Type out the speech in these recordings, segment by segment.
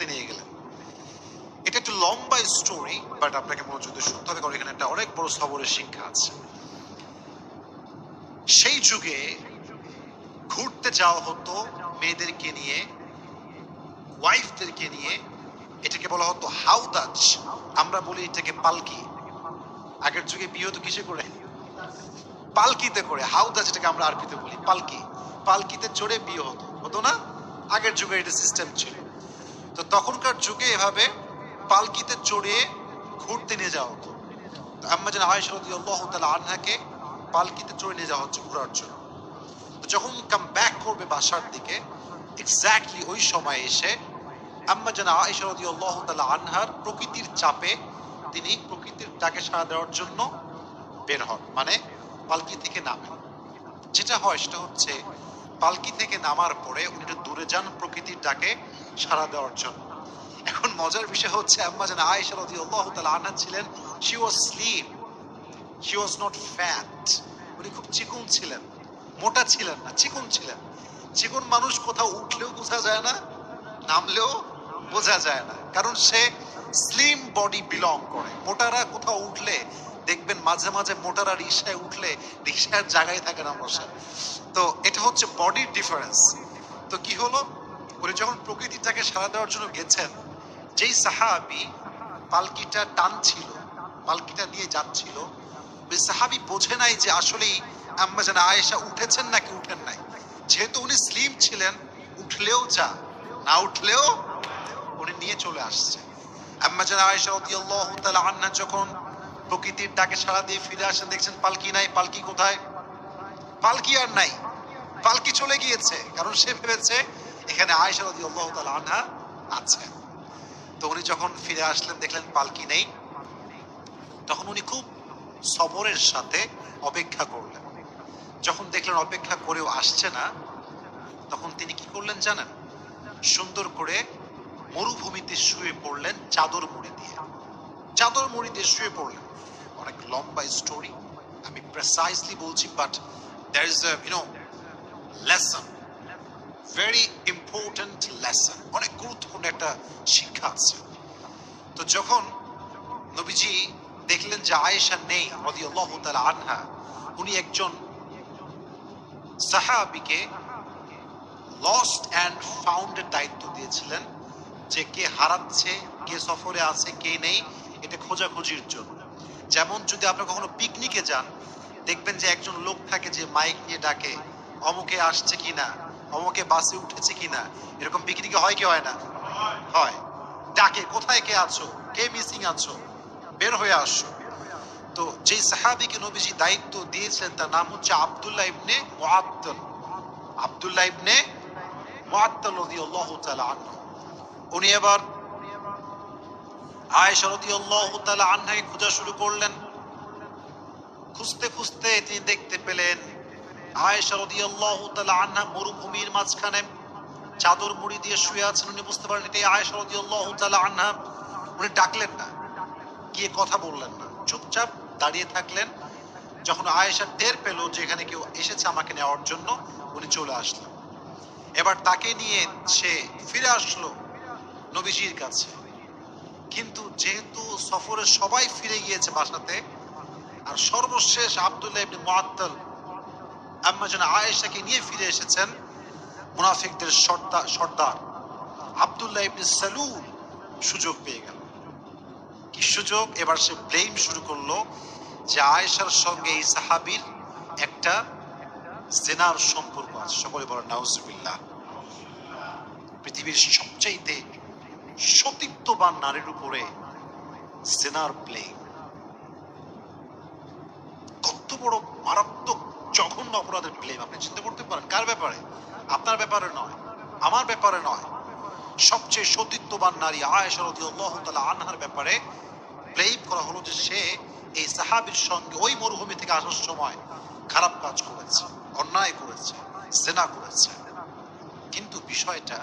নিয়ে গেলেন। এটা একটু লম্বা স্টোরি বাট আপনাকে মনোযোগ দিয়ে শুনতে হবে, কারণ এখানে একটা অনেক বড় সবরের শিক্ষা আছে। সেই যুগে ঘুরতে যাওয়া হতো মেয়েদেরকে নিয়ে ওয়াইফদেরকে নিয়ে, এটাকে বলা হতো হাউদাজ। আমরা বলি এটাকে পালকি। আগের যুগে বিয়ে হতো কিসে করে? পালকিতে করে। হাউদাজ এটাকে আমরা আরবিতে বলি, পালকি। পালকিতে চড়ে বিয়ে হতো। হতো না? আগের যুগে এটা সিস্টেম ছিল। তো তখনকার যুগে এভাবে পালকিতে চড়ে ঘুরতে নিয়ে যাওয়া হতো। তো আম্মা যেন আয়েশা রাদিয়াল্লাহু তাআলা আনহাকে পালকিতে চড়ে নিয়ে যাওয়া হচ্ছে ঘোরার জন্য। যখন কাম ব্যাক করবে বাসার দিকে এক্স্যাক্টলি ওই সময় এসে আম্মা যেন আয়েশা রাদিয়াল্লাহু তাআলা আনহার প্রকৃতির চাপে তিনি প্রকৃতির ডাকে সাড়া দেওয়ার জন্য বের হন মানে পালকি থেকে নামেন। যেটা হয় সেটা হচ্ছে পালকি থেকে নামার পরে উনি একটু দূরে যান প্রকৃতির ডাকে সাড়া দেওয়ার জন্য। এখন মজার বিষয় হচ্ছে, আম্মা যেন আয়েশা রাদিয়াল্লাহু তাআলা আনহা ছিলেন she was slim she was not fat উনি খুব চিকন ছিলেন, মোটা ছিলেন না, চিকন ছিলেন। চিকন মানুষ কোথাও উঠলেও বোঝা যায় না, নামলেও বোঝা যায় না। কারণ সে স্লিম বডি বিলং করে। মোটারা কোথাও উঠলে, দেখবেন মাঝে মাঝে মোটারা রিক্সায় উঠলে, রিক্সার জায়গায় থাকে না বসে। তো এটা হচ্ছে বডির ডিফারেন্স তো কি হলো? উনি যখন প্রকৃতিটাকে সাড়া দেওয়ার জন্য গেছেন, যেই সাহাবি পালকিটা টানছিল, পালকিটা নিয়ে যাচ্ছিল, ওই সাহাবি বোঝে নাই যে আসলেই আম্মা যেন আয়েশা উঠেছেন নাকি উঠেন নাই। যেহেতু উনি স্লিম ছিলেন, উঠলেও যা, না উঠলেও উনি নিয়ে চলে আসছে। আম্মা যেন আয়েশা আনহা যখন প্রকৃতির ডাকে সাড়া দিয়ে ফিরে আসেন, দেখছেন পালকি নাই, পালকি কোথায়? পালকি আর নাই। পালকি চলে গিয়েছে, কারণ সে ভেবেছে এখানে আয়েশা রাদিয়াল্লাহু তাআলা আনহা আছে তো উনি যখন ফিরে আসলেন, দেখলেন পালকি নেই। তখন উনি খুব সবরের সাথে অপেক্ষা করলেন। যখন দেখলেন অপেক্ষা করেও আসছে না, তখন তিনি কি করলেন জানেন? সুন্দর করে মরুভূমিতে শুয়ে পড়লেন চাদর মুড়ি দিয়ে। চাদর মুড়ি দিয়ে শুয়ে পড়লেন। অনেক লম্বা স্টোরি আমি প্রেসাইজলি বলছি but there is you know lesson very important lesson অনেক গুরুত্বপূর্ণ একটা শিক্ষা আছে। তো যখন নবীজি দেখলেন যে আয়েশা নেই, রাদিয়াল্লাহু তাআলা আনহা, উনি একজন সাহাবিকে লস্ট অ্যান্ড ফাউন্ডের দায়িত্ব দিয়েছিলেন যে কে হারাচ্ছে, কে সফরে আছে, কে নেই, এটা খোঁজাখুঁজির জন্য। যেমন যদি আপনি কখনো পিকনিকে যান দেখবেন যে একজন লোক থাকে যে মাইক নিয়ে ডাকে, অমুকে আসছে কিনা, অমুকে বাসে উঠেছে কিনা, এরকম পিকনিকে হয় কি হয় না? হয়। ডাকে, কোথায় কে আছো? কে মিসিং আছো? বের হয়ে আসো। তো যে সাহাবিকে নবীজি দায়িত্ব দিয়েছিলেন, তার নাম হচ্ছে আব্দুল্লাহ ইবনে মুআত্তাল। আব্দুল্লাহ ইবনে মুআত্তাল রাদিয়াল্লাহু তাআলা আনহু। উনি এবার আয়েশা রাদিয়াল্লাহু তাআলা আনহাকে খোঁজা শুরু করলেন। খুঁজতে খুঁজতে তিনি দেখতে পেলেন আনহা মরুভূমির মাঝখানে চাদর মুড়ি দিয়ে শুয়ে আছেন। উনি বুঝতে পারলেন এটাই আয়েশা রাদিয়াল্লাহু তাআলা আনহা, উনি ডাকলেন না, গিয়ে কথা বললেন না। চুপচাপ দাঁড়িয়ে থাকলেন। যখন আয়েশা টের পেল যে এখানে কেউ এসেছে আমাকে নেওয়ার জন্য, উনি চলে আসলেন। এবার তাকে নিয়ে সে ফিরে আসলো নবীজির কাছে। কিন্তু যেহেতু সফরে সবাই ফিরে গিয়েছে বাসাতে আর সর্বশেষ আব্দুল্লাহ ইবনে মুআত্তাল আম্মা যেন আয়েশাকে নিয়ে ফিরে এসেছেন মুনাফিকদের সর্দার সর্দার। আব্দুল্লাহ ইবনে সালুল সুযোগ পেয়ে গেল। কি সুযোগ? এবার সে ব্লেম শুরু করল যে আয়েশার সঙ্গে এই সাহাবীর একটা জেনার সম্পর্ক আছে। সকলে বলেন, নাউজুবিল্লাহ। পৃথিবীর সবচাইতে সতীত্ববান নারীর উপরে জেনার প্লেম কত বড় মারাত্মক জঘন্য অপরাধের প্লেম। আপনি চিন্তা করতে পারেন, কার ব্যাপারে? আপনার ব্যাপারে নয়, আমার ব্যাপারে নয়। সবচেয়ে সতীত্ববান নারী আয়েশা রাদিয়াল্লাহু তাআলা আনহার ব্যাপারে ব্লেম করা হলো যে সে এই সাহাবীর সঙ্গে ওই মরুভূমি থেকে আসার সময় খারাপ কাজ করেছে, অন্যায় করেছে, জেনা করেছে। কিন্তু বিষয়টা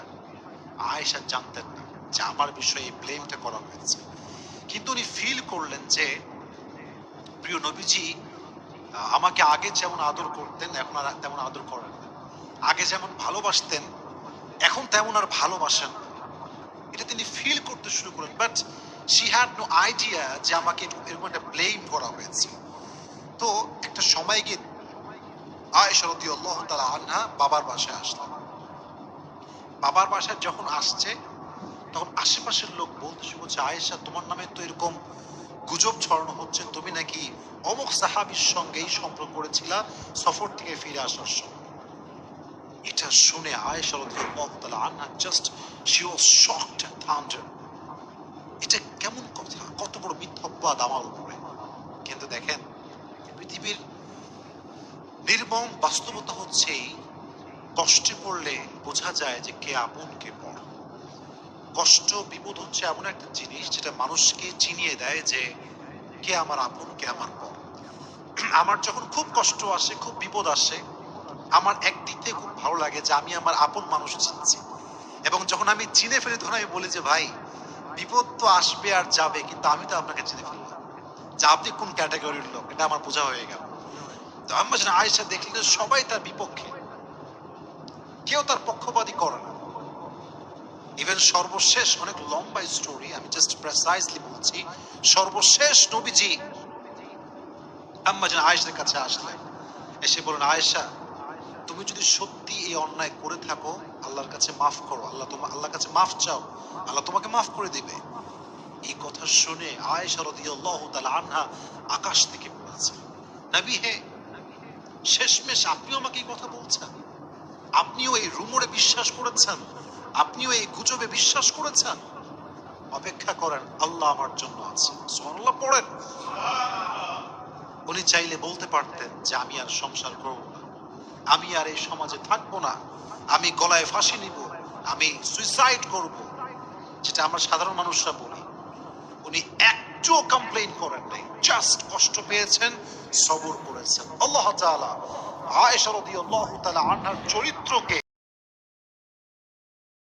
আয়েশা জানতেন না যে আমার বিষয়ে এই ব্লেমটা করা হয়েছে। কিন্তু উনি ফিল করলেন যে, প্রিয় নবীজি আমাকে আগে যেমন আদর করতেন, এখন আর তেমন আদর করেন আগে যেমন ভালোবাসতেন, এখন তেমন আর ভালোবাসেন এটা তিনি ফিল করতে শুরু করেন but she had no idea যে আমাকে এরকম একটা ব্লেম করা হয়েছে। তো একটা সময় গিয়ে আয়েশা রাদিয়াল্লাহু তাআলা আনহা বাবার বাসায় আসলেন বাবার বাসায় যখন আসছে, তখন আশেপাশের লোক বলতে শুরু করছে, আয়েশা, তোমার নামে তো এরকম গুজব ছড়ানো হচ্ছে। তুমি নাকি অমুক সাহাবীর সঙ্গেই সম্পর্ক করেছিলা সফর থেকে ফিরে আসার সময়। এটা শুনে এটা কেমন কথা? কত বড় মিথ্যাবাদ আমার উপরে। কিন্তু দেখেন, পৃথিবীর নির্মম বাস্তবতা হচ্ছে কষ্টে পড়লে বোঝা যায় যে কে আপন, কে পর কষ্ট বিপদ হচ্ছে এমন একটা জিনিস যেটা মানুষকে চিনিয়ে দেয় যে কে আমার আপন কে আমার পর। আমার যখন খুব কষ্ট আসে খুব বিপদ আসে আমার একদিক থেকে খুব ভালো লাগে যে আমি আমার আপন মানুষ চিনছি। এবং যখন আমি চিনে ফেলি তখন আমি বলি যে ভাই বিপদ তো আসবে আর যাবে কিন্তু আমি তো আপনাকে চিনে ফেললাম। যে আপনি কোন ক্যাটাগরির লোক এটা আমার বোঝা হয়ে গেল। তো আমি বলছি, আয়েশা দেখলি যে সবাই তার বিপক্ষে কেউ তার পক্ষপাতী করে না। ইভেন সর্বশেষ, অনেক লম্বা স্টোরি আমি জাস্ট প্রেসাইজলি বলছি, সর্বশেষ নবীজি কাছে এসে বলেন আয়েশা, তুমি যদি সত্যি এই অন্যায় করে থাকো, আল্লাহর কাছে মাফ করো, আল্লাহ তোমার আল্লাহর কাছে মাফ চাও, আল্লাহ তোমাকে মাফ করে দিবে। এই কথা শুনে আয়েশা রাদিয়াল্লাহু আনহা আকাশ থেকে পড়েছে। নবী হে, শেষমেশ আপনিও আমাকে এই কথা বলছেন। আপনিও এই রুমরে বিশ্বাস করেছেন। আপনিও এই গুজবে বিশ্বাস করেছেন? অপেক্ষা করেন, আল্লাহ আমার জন্য আছে সুবহানাল্লাহ, পড়েন। উনি চাইলে বলতে পারতেন যে আমি আর সংসার করব না। আমি আর এই সমাজে থাকব না। আমি গলায় ফাঁসি নিব। আমি সুইসাইড করব। যেটা আমরা সাধারণ মানুষরা বলি। উনি একটুও কমপ্লেন করেন নাই। জাস্ট কষ্ট পেয়েছেন, সবর করেছেন। আল্লাহ তাআলা আয়েশা রাদিয়াল্লাহু তাআলা আনহার চরিত্রকে